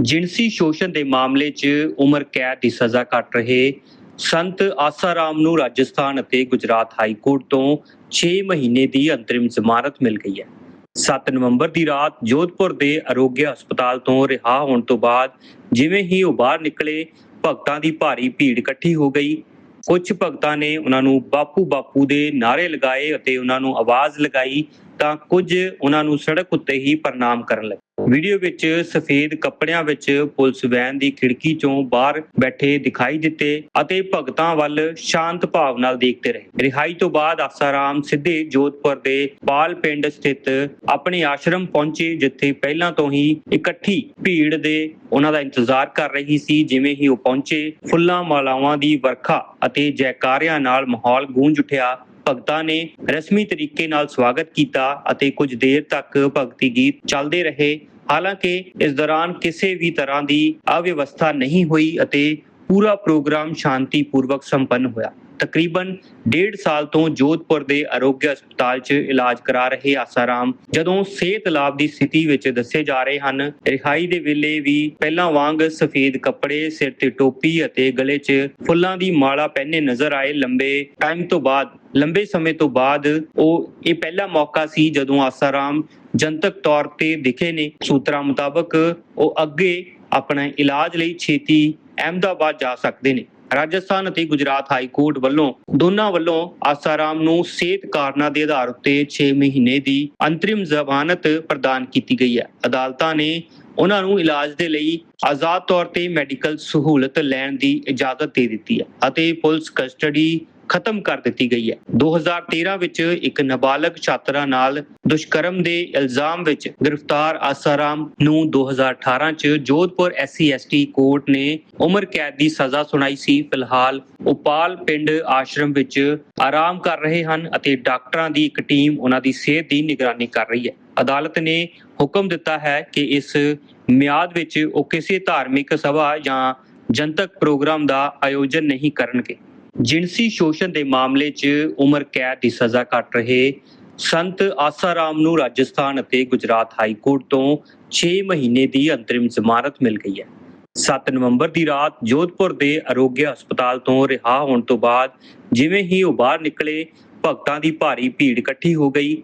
ਜਿਣਸੀ ਸ਼ੋਸ਼ਣ ਦੇ ਮਾਮਲੇ 'ਚ ਉਮਰ ਕੈਦ ਦੀ ਸਜ਼ਾ ਕੱਟ ਰਹੇ ਸੰਤ ਆਸਾਰਾਮ ਨੂੰ ਰਾਜਸਥਾਨ ਅਤੇ ਗੁਜਰਾਤ ਹਾਈ ਕੋਰਟ ਤੋਂ 6 ਮਹੀਨੇ ਦੀ ਅੰਤਰਿਮ ਜ਼ਮਾਨਤ ਮਿਲ ਗਈ ਹੈ। 7 ਨਵੰਬਰ ਦੀ ਰਾਤ ਜੋਧਪੁਰ ਦੇ ਅਰੋਗਿਆ ਹਸਪਤਾਲ ਤੋਂ ਰਿਹਾ ਹੋਣ ਤੋਂ ਬਾਅਦ ਜਿਵੇਂ ਹੀ ਉਹ ਬਾਹਰ ਨਿਕਲੇ, ਭਗਤਾਂ ਦੀ ਭਾਰੀ ਭੀੜ ਇਕੱਠੀ ਹੋ ਗਈ। ਕੁਝ ਭਗਤਾਂ ਨੇ ਉਹਨਾਂ ਨੂੰ ਬਾਪੂ ਬਾਪੂ ਦੇ ਨਾਰੇ ਲਗਾਏ ਅਤੇ ਉਹਨਾਂ ਨੂੰ ਆਵਾਜ਼ ਲਗਾਈ ਤਾਂ ਕੁਝ ਉਹਨਾਂ ਨੂੰ ਸੜਕ ਉੱਤੇ ਹੀ ਪ੍ਰਣਾਮ ਕਰਨ ਲੱਗੇ। ਵੀਡੀਓ ਵਿੱਚ ਸਫੇਦ ਕੱਪੜਿਆਂ ਵਿੱਚ ਪੁਲਿਸ ਵੈਨ ਦੀ ਖਿੜਕੀ ਚੋਂ ਬਾਹਰ ਬੈਠੇ ਦਿਖਾਈ ਦਿੱਤੇ ਅਤੇ ਭਗਤਾਂ ਵੱਲ ਸ਼ਾਂਤ ਭਾਵ ਨਾਲ ਦੇਖਦੇ ਰਹੇ। ਰਿਹਾਈ ਤੋਂ ਬਾਅਦ ਆਸਾਰਾਮ ਸਿੱਧੇ ਜੋਧਪੁਰ ਦੇ ਪਾਲ ਪਿੰਡ ਸਥਿਤ ਆਪਣੇ ਆਸ਼ਰਮ ਪਹੁੰਚੇ, ਜਿੱਥੇ ਪਹਿਲਾਂ ਤੋਂ ਹੀ ਇਕੱਠੀ ਭੀੜ ਦੇ ਉਹਨਾਂ ਦਾ ਇੰਤਜ਼ਾਰ ਕਰ ਰਹੀ ਸੀ, ਜਿਵੇਂ ਹੀ ਉਹ ਪਹੁੰਚੇ, ਫੁੱਲਾਂ ਮਾਲਾਵਾਂ ਦੀ ਵਰਖਾ ਅਤੇ ਜੈਕਾਰਿਆਂ ਨਾਲ ਮਾਹੌਲ ਗੂੰਜ ਉੱਠਿਆ। ਭਗਤਾਂ ਨੇ ਰਸਮੀ ਤਰੀਕੇ ਨਾਲ ਸਵਾਗਤ ਕੀਤਾ ਅਤੇ ਕੁਝ ਦੇਰ ਤੱਕ ਭਗਤੀ ਗੀਤ ਚੱਲਦੇ ਰਹੇ। ਹਾਲਾਂਕਿ ਇਸ ਦੌਰਾਨ ਕਿਸੇ ਵੀ ਤਰ੍ਹਾਂ ਦੀ ਅਵਿਵਸਥਾ ਨਹੀਂ ਹੋਈ ਅਤੇ ਪੂਰਾ ਪ੍ਰੋਗਰਾਮ ਸ਼ਾਂਤੀਪੂਰਵਕ ਸੰਪੰਨ ਹੋਇਆ। ਤਕਰੀਬਨ ਡੇਢ ਸਾਲ ਤੋਂ ਜੋਧਪੁਰ ਦੇ ਆਰੋਗਿਆ ਹਸਪਤਾਲ 'ਚ ਇਲਾਜ ਕਰਾ ਰਹੇ ਆਸਾਰਾਮ। ਜਦੋਂ ਸਿਹਤ ਲਾਭ ਦੀ ਸਥਿਤੀ ਵਿੱਚ ਦੱਸੇ ਜਾ ਰਹੇ ਹਨ, ਰਿਹਾਈ ਦੇ ਵੇਲੇ ਵੀ ਪਹਿਲਾਂ ਵਾਂਗ ਸਫੇਦ ਕੱਪੜੇ, ਸਿਰ ਤੇ ਟੋਪੀ ਅਤੇ ਗਲੇ 'ਚ ਫੁੱਲਾਂ ਦੀ ਮਾਲਾ ਪਹਿਨੇ ਨਜ਼ਰ ਆਏ। ਲੰਬੇ ਟਾਈਮ ਤੋਂ ਬਾਅਦ, ਲੰਬੇ ਸਮੇਂ ਤੋਂ ਬਾਅਦ ਉਹ ਇਹ ਪਹਿਲਾ ਮੌਕਾ ਸੀ ਜਦੋਂ ਆਸਾਰਾਮ ਜਨਤਕ ਤੌਰ ਤੇ ਦਿਖੇ ਨੇ। ਸੂਤਰਾਂ ਮੁਤਾਬਕ ਉਹ ਅੱਗੇ ਆਪਣਾ ਇਲਾਜ ਲਈ ਛੇਤੀ ਅਹਿਮਦਾਬਾਦ ਜਾ ਸਕਦੇ ਨੇ। ਰਾਜਸਥਾਨ ਅਤੇ ਗੁਜਰਾਤ ਹਾਈ ਕੋਰਟ ਵੱਲੋਂ ਦੋਨਾਂ ਵੱਲੋਂ ਆਸਾਰਾਮ ਨੂੰ ਸਿਹਤ ਕਾਰਨਾਂ ਦੇ ਆਧਾਰ ਉੱਤੇ 6 ਮਹੀਨੇ ਦੀ ਅੰਤਰਿਮ ਜ਼ਮਾਨਤ ਪ੍ਰਦਾਨ ਕੀਤੀ ਗਈ ਹੈ। ਅਦਾਲਤਾਂ ਨੇ ਉਹਨਾਂ ਨੂੰ ਇਲਾਜ ਦੇ ਲਈ ਆਜ਼ਾਦ ਤੌਰ ਤੇ ਮੈਡੀਕਲ ਸਹੂਲਤ ਲੈਣ ਦੀ ਇਜਾਜ਼ਤ ਦੇ ਦਿੱਤੀ ਹੈ ਅਤੇ ਪੁਲਿਸ ਕਸਟਡੀ ਖਤਮ ਕਰ ਦਿੱਤੀ ਗਈ ਹੈ। 2013 ਵਿੱਚ ਇੱਕ ਨਾਬਾਲਗ ਛਾਤਰਾ ਨਾਲ ਦੁਸ਼ਕਰਮ ਦੇ ਇਲਜ਼ਾਮ ਵਿੱਚ ਗ੍ਰਿਫਤਾਰ ਆਸਾਰਾਮ ਨੂੰ 2018 ਚ ਜੋਧਪੁਰ ਐਸਸੀ ਐਸਟੀ ਕੋਰਟ ਨੇ ਉਮਰ ਕੈਦ ਦੀ ਸਜ਼ਾ ਸੁਣਾਈ ਸੀ। ਫਿਲਹਾਲ ਉਪਾਲ ਪਿੰਡ ਆਸ਼ਰਮ ਵਿੱਚ ਆਰਾਮ ਕਰ ਰਹੇ ਹਨ ਅਤੇ ਡਾਕਟਰਾਂ ਦੀ ਇੱਕ ਟੀਮ ਉਹਨਾਂ ਦੀ ਸਿਹਤ ਦੀ ਨਿਗਰਾਨੀ ਕਰ ਰਹੀ ਹੈ। ਅਦਾਲਤ ਨੇ ਹੁਕਮ ਦਿੱਤਾ ਹੈ ਕਿ ਇਸ ਮਿਆਦ ਵਿੱਚ ਉਹ ਕਿਸੇ ਧਾਰਮਿਕ ਸਭਾ ਜਾਂ ਜਨਤਕ ਪ੍ਰੋਗਰਾਮ ਦਾ ਆਯੋਜਨ ਨਹੀਂ ਕਰਨਗੇ। ਜਿਣਸੀ ਸ਼ੋਸ਼ਣ ਦੇ ਮਾਮਲੇ 'ਚ ਉਮਰ ਕੈਦ ਦੀ ਸਜ਼ਾ ਕੱਟ ਰਹੇ ਸੰਤ ਆਸਾਰਾਮ ਨੂੰ ਰਾਜਸਥਾਨ ਅਤੇ ਗੁਜਰਾਤ ਹਾਈ ਕੋਰਟ ਤੋਂ 6 ਮਹੀਨੇ ਦੀ ਅੰਤਰਿਮ ਜ਼ਮਾਨਤ ਮਿਲ ਗਈ ਹੈ। 7 ਨਵੰਬਰ ਦੀ ਰਾਤ ਜੋਧਪੁਰ ਦੇ ਅਰੋਗਿਆ ਹਸਪਤਾਲ ਤੋਂ ਰਿਹਾ ਹੋਣ ਤੋਂ ਬਾਅਦ ਜਿਵੇਂ ਹੀ ਉਹ ਬਾਹਰ ਨਿਕਲੇ, ਭਗਤਾਂ ਦੀ ਭਾਰੀ ਭੀੜ ਇਕੱਠੀ ਹੋ ਗਈ।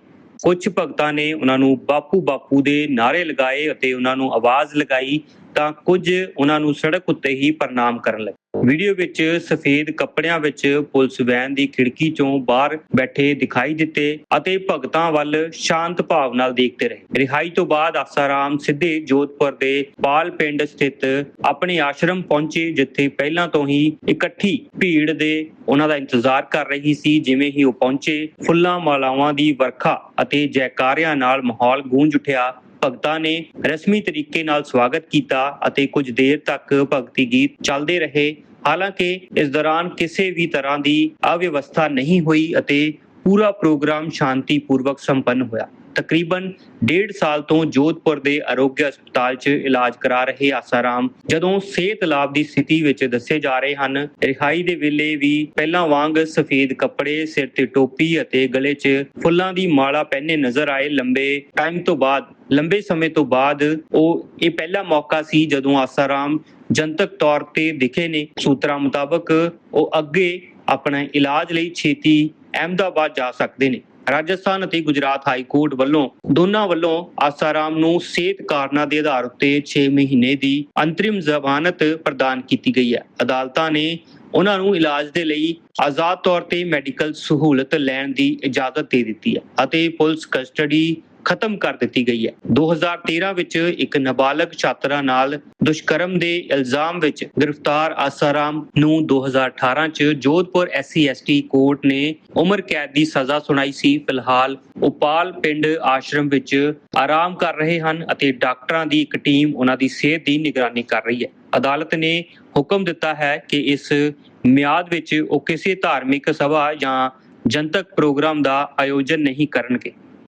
ਕੁਝ ਭਗਤਾਂ ਨੇ ਉਹਨਾਂ ਨੂੰ ਬਾਪੂ ਬਾਪੂ ਦੇ ਨਾਰੇ ਲਗਾਏ ਅਤੇ ਉਹਨਾਂ ਨੂੰ ਆਵਾਜ਼ ਲਗਾਈ ਤਾਂ ਕੁਝ ਉਹਨਾਂ ਨੂੰ ਸੜਕ ਉੱਤੇ ਹੀ ਪ੍ਰਣਾਮ ਕਰਨ ਲੱਗੇ। ਵੀਡੀਓ ਵਿੱਚ ਸਫੇਦ ਕੱਪੜਿਆਂ ਵਿੱਚ ਪੁਲਿਸ ਵੈਨ ਦੀ ਖਿੜਕੀ ਚੋਂ ਬਾਹਰ ਬੈਠੇ ਦਿਖਾਈ ਦਿੱਤੇ ਅਤੇ ਭਗਤਾਂ ਵੱਲ ਸ਼ਾਂਤ ਭਾਵ ਨਾਲ ਦੇਖਦੇ ਰਹੇ। ਰਿਹਾਈ ਤੋਂ ਬਾਅਦ ਆਸਾਰਾਮ ਸਿੱਧੇ ਜੋਧਪੁਰ ਦੇ ਪਾਲ ਪਿੰਡ ਸਥਿਤ ਆਪਣੇ ਆਸ਼ਰਮ ਪਹੁੰਚੇ, ਜਿੱਥੇ ਪਹਿਲਾਂ ਤੋਂ ਹੀ ਇਕੱਠੀ ਭੀੜ ਦੇ ਉਹਨਾਂ ਦਾ ਇੰਤਜ਼ਾਰ ਕਰ ਰਹੀ ਸੀ, ਜਿਵੇਂ ਹੀ ਉਹ ਪਹੁੰਚੇ, ਫੁੱਲਾਂ ਮਾਲਾਵਾਂ ਦੀ ਵਰਖਾ ਅਤੇ ਜੈਕਾਰਿਆਂ ਨਾਲ ਮਾਹੌਲ ਗੂੰਜ ਉੱਠਿਆ। ਭਗਤਾਂ ਨੇ ਰਸਮੀ ਤਰੀਕੇ ਨਾਲ ਸਵਾਗਤ ਕੀਤਾ ਅਤੇ ਕੁਝ ਦੇਰ ਤੱਕ ਭਗਤੀ ਗੀਤ ਚੱਲਦੇ ਰਹੇ। ਹਾਲਾਂਕਿ ਇਸ ਦੌਰਾਨ ਕਿਸੇ ਵੀ ਤਰ੍ਹਾਂ ਦੀ ਅਵਿਵਸਥਾ ਨਹੀਂ ਹੋਈ ਅਤੇ ਪੂਰਾ ਪ੍ਰੋਗਰਾਮ ਸ਼ਾਂਤੀਪੂਰਵਕ ਸੰਪੰਨ ਹੋਇਆ। ਤਕਰੀਬਨ ਡੇਢ ਸਾਲ ਤੋਂ ਜੋਧਪੁਰ ਦੇ ਆਰੋਗਿਆ ਹਸਪਤਾਲ 'ਚ ਇਲਾਜ ਕਰਾ ਰਹੇ ਆਸਾਰਾਮ ਜਦੋਂ ਸਿਹਤ ਲਾਭ ਦੀ ਸਥਿਤੀ ਵਿੱਚ ਦੱਸੇ ਜਾ ਰਹੇ ਹਨ, ਰਿਹਾਈ ਦੇ ਵੇਲੇ ਵੀ ਪਹਿਲਾਂ ਵਾਂਗ ਸਫੇਦ ਕੱਪੜੇ, ਸਿਰ ਤੇ ਟੋਪੀ ਅਤੇ ਗਲੇ 'ਚ ਫੁੱਲਾਂ ਦੀ ਮਾਲਾ ਪਹਿਨੇ ਨਜ਼ਰ ਆਏ। ਲੰਬੇ ਟਾਈਮ ਤੋਂ ਬਾਅਦ ਲੰਬੇ ਸਮੇਂ ਤੋਂ ਬਾਅਦ ਉਹ ਇਹ ਪਹਿਲਾ ਮੌਕਾ ਸੀ ਜਦੋਂ ਆਸਾਰਾਮ ਜਨਤਕ ਤੌਰ ਤੇ ਦਿਖੇ ਨੇ। ਸੂਤਰਾਂ ਮੁਤਾਬਕ ਉਹ ਅੱਗੇ ਆਪਣਾ ਇਲਾਜ ਲਈ ਛੇਤੀ ਅਹਿਮਦਾਬਾਦ ਜਾ ਸਕਦੇ ਨੇ। ਰਾਜਸਥਾਨ ਅਤੇ ਗੁਜਰਾਤ ਹਾਈ ਕੋਰਟ ਵੱਲੋਂ ਦੋਨਾਂ ਵੱਲੋਂ ਆਸਾਰਾਮ ਨੂੰ ਸਿਹਤ ਕਾਰਨਾਂ ਦੇ ਆਧਾਰ ਉੱਤੇ 6 ਮਹੀਨੇ ਦੀ ਅੰਤਰਿਮ ਜ਼ਮਾਨਤ ਪ੍ਰਦਾਨ ਕੀਤੀ ਗਈ ਹੈ। ਅਦਾਲਤਾਂ ਨੇ ਉਹਨਾਂ ਨੂੰ ਇਲਾਜ ਦੇ ਲਈ ਆਜ਼ਾਦ ਤੌਰ ਤੇ ਮੈਡੀਕਲ ਸਹੂਲਤ ਲੈਣ ਦੀ ਇਜਾਜ਼ਤ ਦੇ ਦਿੱਤੀ ਹੈ ਅਤੇ ਪੁਲਿਸ ਕਸਟਡੀ ਖਤਮ ਕਰ ਦਿੱਤੀ ਗਈ ਹੈ। 2013 ਵਿੱਚ ਇੱਕ ਨਾਬਾਲਗ ਛਾਤਰਾ ਨਾਲ ਦੁਸ਼ਕਰਮ ਦੇ ਇਲਜ਼ਾਮ ਵਿੱਚ ਗ੍ਰਿਫਤਾਰ ਆਸਾਰਾਮ ਨੂੰ 2018 ਚ ਜੋਧਪੁਰ ਐਸਸੀ ਐਸਟੀ ਕੋਰਟ ਨੇ ਉਮਰ ਕੈਦ ਦੀ ਸਜ਼ਾ ਸੁਣਾਈ ਸੀ। ਫਿਲਹਾਲ ਉਪਾਲ ਪਿੰਡ ਆਸ਼ਰਮ ਵਿੱਚ ਆਰਾਮ ਕਰ ਰਹੇ ਹਨ ਅਤੇ ਡਾਕਟਰਾਂ ਦੀ ਇੱਕ ਟੀਮ ਉਹਨਾਂ ਦੀ ਸਿਹਤ ਦੀ ਨਿਗਰਾਨੀ ਕਰ ਰਹੀ ਹੈ। ਅਦਾਲਤ ਨੇ ਹੁਕਮ ਦਿੱਤਾ ਹੈ ਕਿ ਇਸ ਮਿਆਦ ਵਿੱਚ ਉਹ ਕਿਸੇ ਧਾਰਮਿਕ ਸਭਾ ਜਾਂ ਜਨਤਕ ਪ੍ਰੋਗਰਾਮ ਦਾ ਆਯੋਜਨ ਨਹੀਂ ਕਰਨਗੇ।